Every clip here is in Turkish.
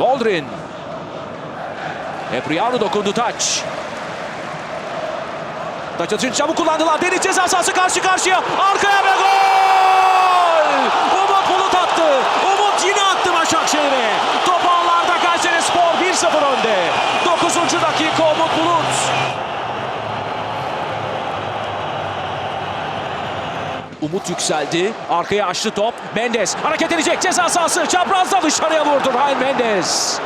Aldrin. Epriano dokundu taç. Taç atışını çabuk kullandılar. Deniz ceza sahası karşı karşıya. Arkaya ve gol! Umut Bulut attı. Umut yine attı Başakşehir'e. Top ağlarda Kayseri Spor 1-0 önde. Umut yükseldi. Arkaya açtı top. Mendes hareket edecek. Ceza sahası. Çaprazda dışarıya vurdu Ryan Mendes.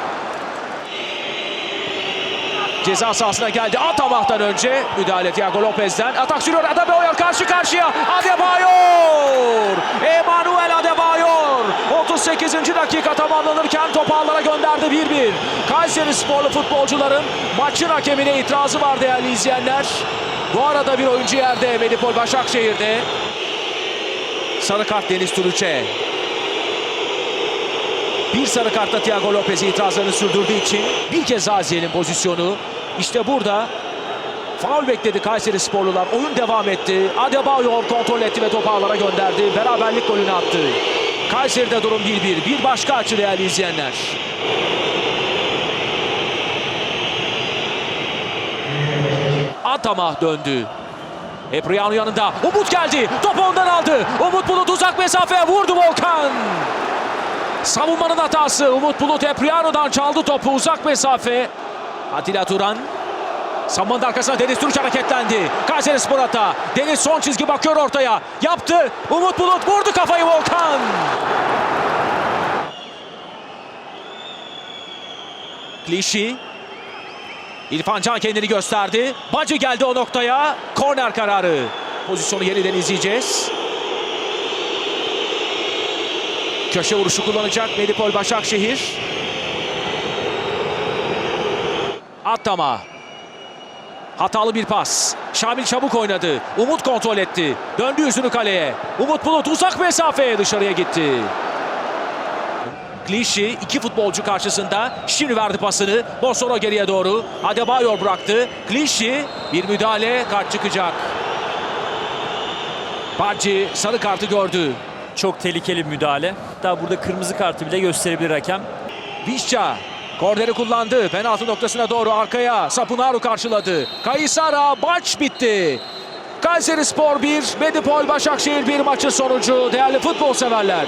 Ceza sahasına geldi. Atamah'tan önce müdahale Thiago Lopez'den. Atak sürüyor. Adebayor karşı karşıya. Adebayor. Emanuel Adebayor. 38. dakika tamamlanırken topu ağlara gönderdi 1-1. Kayseri sporlu futbolcuların maçın hakemine itirazı var değerli izleyenler. Bu arada bir oyuncu yerde Medipol Başakşehir'de. Sarı kart Deniz Turuç'e. Bir sarı kartla Thiago Lopez itirazlarını sürdürdüğü için bir kez izleyelim pozisyonu. İşte burada faul bekledi Kayseri sporlular. Oyun devam etti. Adebayor kontrol etti ve topu ağlara gönderdi. Beraberlik golünü attı. Kayseri'de durum 1-1. Bir başka açı değerli izleyenler. Atama döndü. Epriano yanında. Umut geldi. Topu ondan aldı. Umut Bulut uzak mesafeye vurdu Volkan. Savunmanın hatası. Umut Bulut Epriano'dan çaldı topu uzak mesafe. Atilla Turan. Savunmanın arkasına Deniz Turuç hareketlendi. Kayseri Spor hata. Deniz son çizgi bakıyor ortaya. Yaptı. Umut Bulut vurdu kafayı Volkan. Klişi. İrfan Can kendini gösterdi. Bacı geldi o noktaya. Korner kararı. Pozisyonu yeniden izleyeceğiz. Köşe vuruşu kullanacak Medipol Başakşehir. Attama. Hatalı bir pas. Şamil çabuk oynadı. Umut kontrol etti. Döndü yüzünü kaleye. Umut Bulut uzak mesafeye dışarıya gitti. Klişi iki futbolcu karşısında şimdi verdi pasını. Bosoro geriye doğru. Adebayor bıraktı. Klişi bir müdahale kart çıkacak. Bacı sarı kartı gördü. Çok tehlikeli bir müdahale. Hatta burada kırmızı kartı bile gösterebilir hakem. Vişça korneri kullandı. Penaltı noktasına doğru arkaya Sapunaru karşıladı. Kayısara maç bitti. Kayseri Spor 1, Medipol Başakşehir 1 maçın sonucu değerli futbol severler.